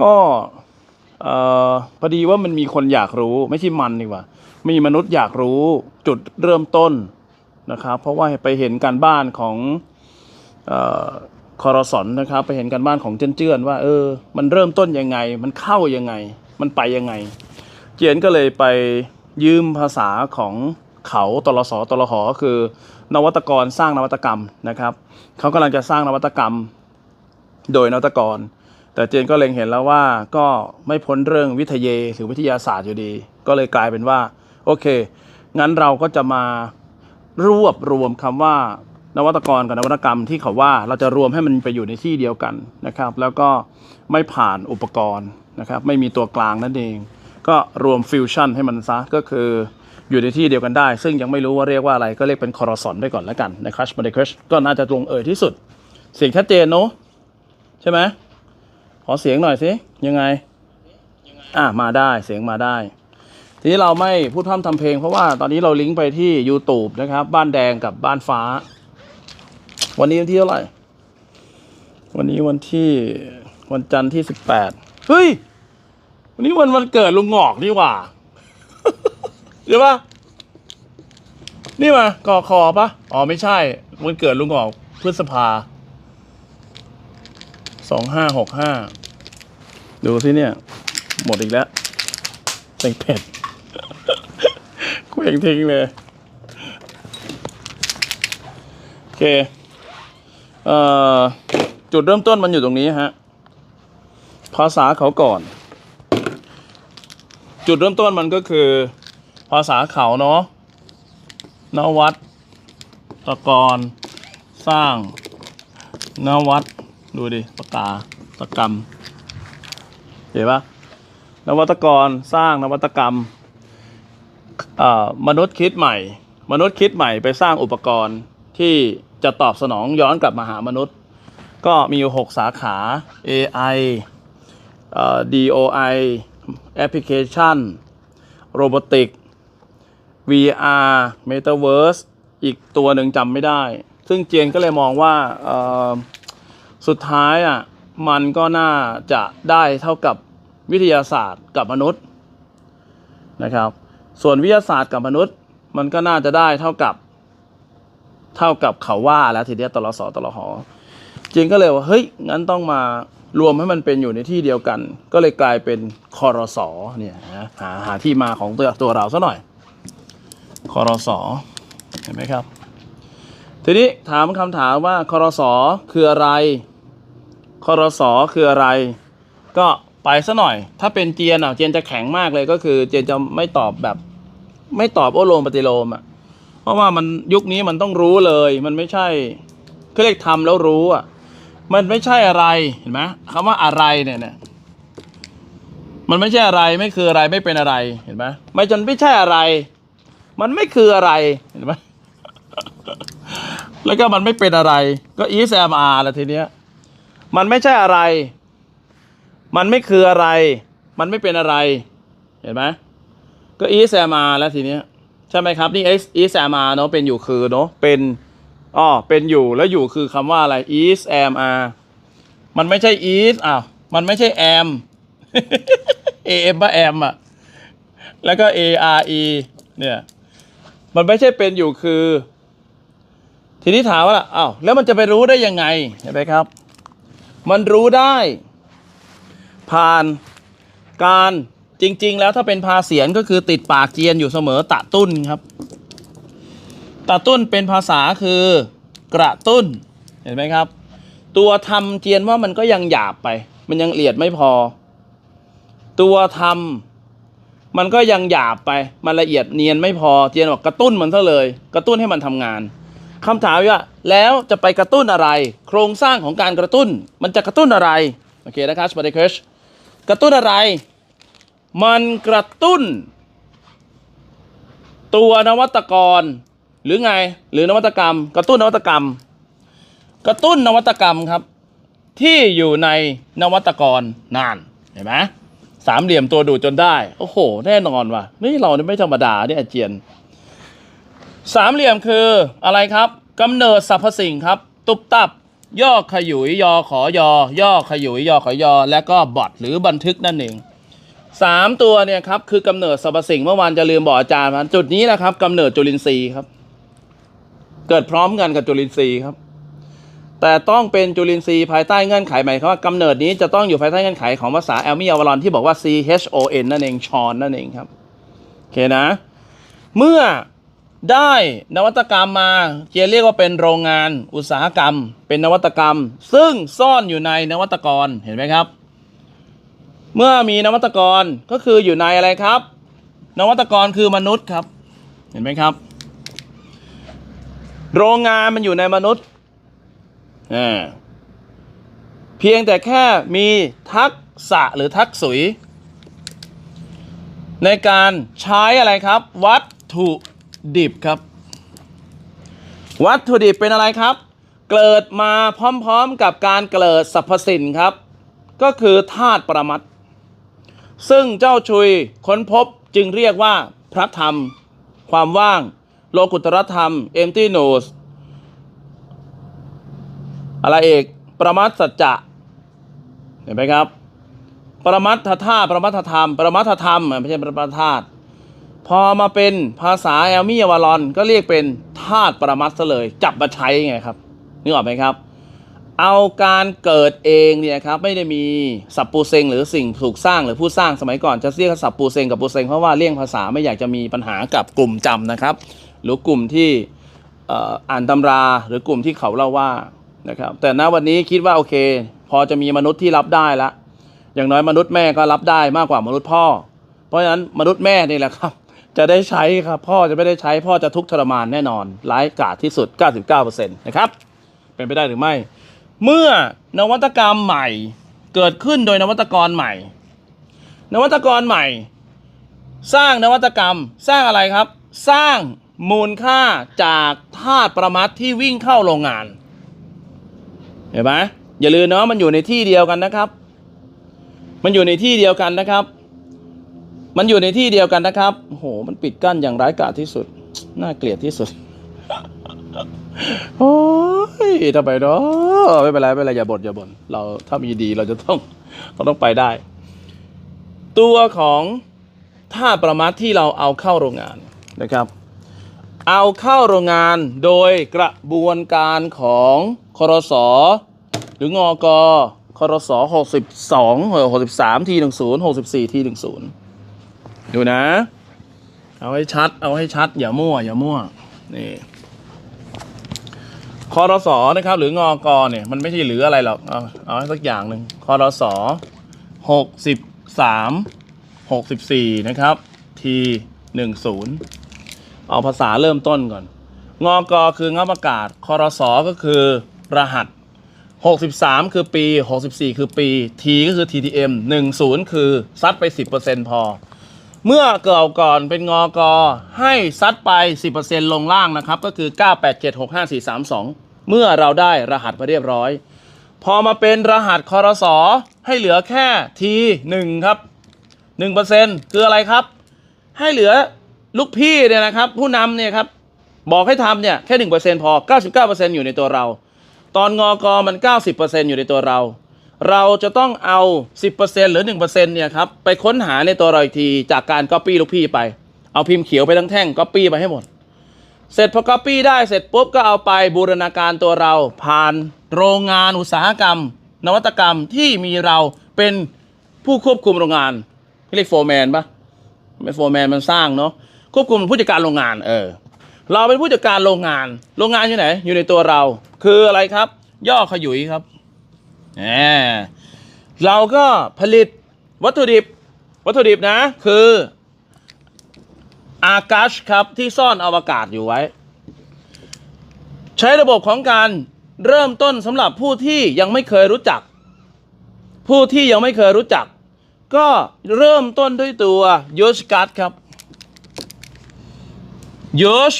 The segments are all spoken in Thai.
ก็เอ่อพอดีว่ามันมีคนอยากรู้ไม่ใช่มันดีกว่า มีมนุษย์อยากรู้จุดเริ่มต้นนะครับ เพราะว่าไปเห็นการบ้านของออคอรสอนนะครับ ไปเห็นการบ้านของเจนเจือนว่า เออ มันเริ่มต้นยังไง มันเข้ายังไง มันไปยังไง เจียนก็เลยไปยืมภาษาของเขาตลสตลหอคือ นวัตกรสร้างนวัตกรรมนะครับ เขากำลังจะสร้างนวัตกรรม โดยนวัตกร แต่เจนก็เล็งเห็นแล้วว่าก็ไม่พ้นเรื่องวิทยาหรือวิทยาศาสตร์อยู่ดี ก็เลยกลายเป็นว่า โอเค งั้นเราก็จะมารวบรวมคำว่านวัตกรกับนวัตกรรมที่เขาว่าเราจะรวมให้มันไปอยู่ในที่เดียวกันนะครับ แล้วก็ไม่ผ่านอุปกรณ์นะครับไม่มีตัวกลางนั่นเอง ก็รวมฟิวชั่นให้มันซะก็คืออยู่ในที่เดียวกันได้ ซึ่งยังไม่รู้ว่าเรียกว่าอะไรก็เรียกเป็นคอร์สอนไปก่อนแล้วกันในครัชมาเดครัชก็น่าจะลงเอ่ยที่สุด เสียงชัดเจนเนอะใช่ไหม อเสียงหน่อยสิ ยังไง อะ มาได้ เสียงมาได้ ทีนี้เราไม่พูดพร่ำทำเพลง เพราะว่าตอนนี้เราลิงก์ไปที่ YouTube นะครับ บ้านแดงกับบ้านฟ้า วันนี้วันที่เท่าไหร่ วันนี้วันที่วันจันทร์ที่สิบแปดเฮ้ย วันนี้วันวันเกิดลุงหงอกนี่หว่าใช่ปะนี่มากอคอปะอ๋อไม่ใช่ วันเกิดลุงหงอกพฤษภาสองห้าหกห้า ดูสิเนี่ย หมดอีกแล้วเป็นเผ็ดเคว้งทิ้งเลย โอเค เอ่อ จุดเริ่มต้นมันอยู่ตรงนี้ฮะ ภาษาเขาก่อน จุดเริ่มต้นมันก็คือ ภาษาเขาเนาะนวัตตกรสร้าง นวัตดูดิปากกาตกรรม เห็นปะนวัตกรสร้างนวัตกรรมมนุษย์คิดใหม่ มนุษย์คิดใหม่ไปสร้างอุปกรณ์ที่จะตอบสนองย้อนกลับมาหามนุษย์ ก็มีอยู่หกสาขา AIDOI Application Robotic VR Metaverse อีกตัวหนึ่งจำไม่ได้ ซึ่งเจียนก็เลยมองว่าสุดท้ายอะ มันก็น่าจะได้เท่ากับวิทยาศาสตร์กับมนุษย์นะครับ ส่วนวิทยาศาสตร์กับมนุษย์ มันก็น่าจะได้เท่ากับ เท่ากับเขาว่าแล้วทีเดียวตลสตลหอจียนก็เลยว่าเฮ้ยงั้นต้องมารวมให้มันเป็นอยู่ในที่เดียวกัน ก็เลยกลายเป็นคอรสอเนี่ยนะหาหาที่มาของตัวตัวเราซะหน่อยคอรสอเห็นไหมครับ ทีนี้ถามคำถามว่าคอรสอคืออะไร คอรสอคืออะไร ก็ไปซะหน่อย ถ้าเป็นเจียนอะเจียนจะแข็งมากเลยก็คือ เจียนจะไม่ตอบแบบ ไม่ตอบโอโลมปฏิโลมอะเพราะว่ามันยุคนี้มันต้องรู้เลย มันไม่ใช่คือเรียกทำแล้วรู้อะ มันไม่ใช่อะไรเห็นไหมคำว่าอะไรเนี่ยเนี่ยมันไม่ใช่อะไรไม่คืออะไรไม่เป็นอะไรเห็นไหมไม่จนไม่ใช่อะไร มันไม่คืออะไรเห็นไหมแล้วก็มันไม่เป็นอะไร ก็ is am are ละทีเนี้ย มันไม่ใช่อะไร มันไม่คืออะไร มันไม่เป็นอะไร เห็นไหมก็ is am are แล้วทีเนี้ยใช่ไหมครับ นี่ is am are เนาะเป็นอยู่คือเนาะเป็นอ๋อเป็นอยู่แล้วอยู่คือคำว่าอะไร is am are มันไม่ใช่ is อ้าวมันไม่ใช่ am am ป่ะ am อะแล้วก็ a r e เนี่ยมันไม่ใช่เป็นอยู่คือ ทีนี้ถามว่าล่ะอ้าวแล้วมันจะไปรู้ได้ยังไงเห็นไหมครับ มันรู้ได้ ผ่านการจริง ๆ แล้วถ้าเป็นพาเสียนก็คือติดปากเจียนอยู่เสมอตะตุ้นครับ ตะตุ้นเป็นภาษาคือกระตุ้นเห็นไหมครับ ตัวทำเจียนว่ามันก็ยังหยาบไป มันยังละเอียดไม่พอ ตัวทำมันก็ยังหยาบไป มันละเอียดเนียนไม่พอ เจียนบอกกระตุ้นมันซะเลย กระตุ้นให้มันทำงาน คำถามว่าแล้วจะไปกระตุ้นอะไร โครงสร้างของการกระตุ้น มันจะกระตุ้นอะไร โอเคนะครับสวัสดีครับกระตุ้นอะไร มันกระตุ้น ตัวนวัตกร หรือไง หรือนวัตกรรม กระตุ้นนวัตกรรม กระตุ้นนวัตกรรมครับ ที่อยู่ในนวัตกรนานเห็นไหมสามเหลี่ยมตัวดูดจนได้ โอ้โห แน่นอนว่ะนี่เราไม่ธรรมดาเนี่ยเจียน สามเหลี่ยมคืออะไรครับกำเนิดสรรพสิ่งครับ ตุบตับ ย่อขยุยยอขอยอย่อขยุยยอขอยอ และก็บอทหรือบันทึกนั่นเองสามตัวเนี่ยครับคือกำเนิดสรรพสิ่งเมื่อวานจะลืมบอกอาจารย์มันจุดนี้นะครับกำเนิดจุลินทรีย์ครับ เกิดพร้อมกันกับจุลินทรีย์ครับ แต่ต้องเป็นจุลินทรีย์ภายใต้เงื่อนไขหมายความว่ากำเนิดนี้จะต้องอยู่ภายใต้เงื่อนไขของภาษาแอลมิอวารอนที่บอกว่า C H O N นั่นเองชอนนั่นเองครับโอเคนะ เมื่อ ได้นวัตกรรมมาเจียเรียกว่าเป็นโรงงานอุตสาหกรรม เป็นนวัตกรรม ซึ่งซ่อนอยู่ในนวัตกรเห็นไหมครับ เมื่อมีนวัตกรก็คืออยู่ในอะไรครับ นวัตกรคือมนุษย์ครับ เห็นไหมครับ โรงงานมันอยู่ในมนุษย์เพียงแต่แค่มีทักษะหรือทักษุยในการใช้อะไรครับ วัตถุ ดิบครับ วัตถุดิบเป็นอะไรครับ เกิดมาพร้อมๆกับการเกิดสรรพสิ่งครับ ก็คือธาตุประมัติซึ่งเจ้าชุยค้นพบจึงเรียกว่าพระธรรม ความว่าง โลกุตรธรรม empty n o s อะไรเอกประมัตสัจจะเห็นไหมครับ ประมัตธาตุประมัตธรรม ประมัตธรรมอะไม่ใช่ประมัตธาตุ พอมาเป็นภาษาแอลมี่วารอนก็เรียกเป็นธาตุปรมัตซะเลย จับมาใช้ไงครับนึกออกไหมครับ เอาการเกิดเองเนี่ยครับไม่ได้มีสับปูเซงหรือสิ่งถูกสร้างหรือผู้สร้างสมัยก่อนจะเรียกว่าสับปูเซงกับปูเซงเพราะว่าเลี่ยงภาษาไม่อยากจะมีปัญหากับกลุ่มจำนะครับ หรือกลุ่มที่อ่ออ่านตำราหรือกลุ่มที่เขาเล่าว่านะครับแต่ณวันนี้คิดว่าโอเค พอจะมีมนุษย์ที่รับได้ละอย่างน้อยมนุษย์แม่ก็รับได้มากกว่ามนุษย์พ่อ เพราะฉะนั้นมนุษย์แม่นี่แหละครับ จะได้ใช้ครับ พ่อจะไม่ได้ใช้พ่อจะทุกข์ทรมานแน่นอน ร้ายกาจที่สุด 99%นะครับ เป็นไปได้หรือไม่ เมื่อนวัตกรรมใหม่เกิดขึ้นโดยนวัตกรใหม่ นวัตกรใหม่ สร้างนวัตกรรม สร้างอะไรครับ สร้างมูลค่าจากธาตุประมัดที่วิ่งเข้าโรงงาน เห็นไหมอย่าลืมเนาะมันอยู่ในที่เดียวกันนะครับ มันอยู่ในที่เดียวกันนะครับ มันอยู่ในที่เดียวกันนะครับโอ้โห มันปิดกั้นอย่างร้ายกาจที่สุด น่าเกลียดที่สุด โอ้ยทำไมเนาะไม่เป็นไรไม่เป็นไรอย่าบ่นอย่าบ่นเราถ้ามีดีเราจะต้องเราต้องไปได้ ตัวของท่าตุประมัดที่เราเอาเข้าโรงงานนะครับ เอาเข้าโรงงานโดยกระบวนการของครสหรืองอกครส62เออ63 ที10 64 ที10 ดูนะ เอาให้ชัด เอาให้ชัด อย่ามั่ว อย่ามั่ว นี่คอรสนะครับ หรืองอกเนี่ย มันไม่ใช่หรืออะไรหรอก เอาเอาให้สักอย่างหนึ่งคอรสหกสิบสามหกสิบสี่นะครับ ทีหนึ่งศูนย์เอาภาษาเริ่มต้นก่อน งอกคืองับอากาศคอรสก็คือรหัส 63 คือปี 64 คือปี T ก็คือ TTM 10 คือซัดไป 10%พอ เมื่อเกิดก่อนเป็นงอกอให้ซัดไป 10%ลงล่างนะครับ ก็คือ 9876543เมื่อเราได้รหัสมาเรียบร้อย พอมาเป็นรหัสคอรสอให้เหลือแค่ T1 ครับ 1%คืออะไรครับ ให้เหลือลูกพี่เนี่ยนะครับ ผู้นำเนี่ยครับ บอกให้ทำเนี่ยแค่ 1%พอ 99%อยู่ในตัวเรา ตอนงอกอมัน 90%อยู่ในตัวเรา เราจะต้องเอา 10%หรือ 1%เนี่ยครับไปค้นหาในตัวเราอีกทีจากการ Copy ลูกพี่ไป เอาพิมพ์เขียวไปทั้งแท่ง Copy ไปให้หมด เสร็จพอ Copy ได้เสร็จปุ๊บก็เอาไปบูรณาการตัวเราผ่านโรงงานอุตสาหกรรม นวัตกรรมที่มีเราเป็นผู้ควบคุมโรงงานเรียกโฟร์แมนปะไม่โฟร์แมนมันสร้างเนาะควบคุมผู้จัดการโรงงานเออเราเป็นผู้จัดการโรงงาน โรงงานอยู่ไหน อยู่ในตัวเรา คืออะไรครับ ย่อขยุยครับ เราก็ผลิตวัตถุดิบ วัตถุดิบนะ คือ อากาศครับที่ซ่อนอวกาศอยู่ไว้ ใช้ระบบของการเริ่มต้นสำหรับผู้ที่ยังไม่เคยรู้จัก ผู้ที่ยังไม่เคยรู้จัก ก็เริ่มต้นด้วยตัวยูสกัสครับยูช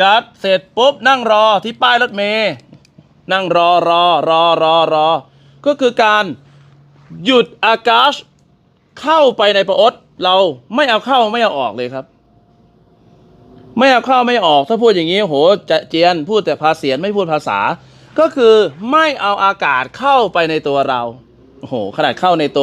กัดเสร็จปุ๊บนั่งรอที่ป้ายรถเมย์นั่งรอรอรอรอรอ ก็คือการหยุดอากาศเข้าไปในประอดเราไม่เอาเข้าไม่เอาออกเลยครับ ไม่เอาเข้าไม่ออก ถ้าพูดอย่างนี้โหจะเจียนพูดแต่ภาเสียนไม่พูดภาษา ก็คือไม่เอาอากาศเข้าไปในตัวเราโอ้โหขนาดเข้าในตัว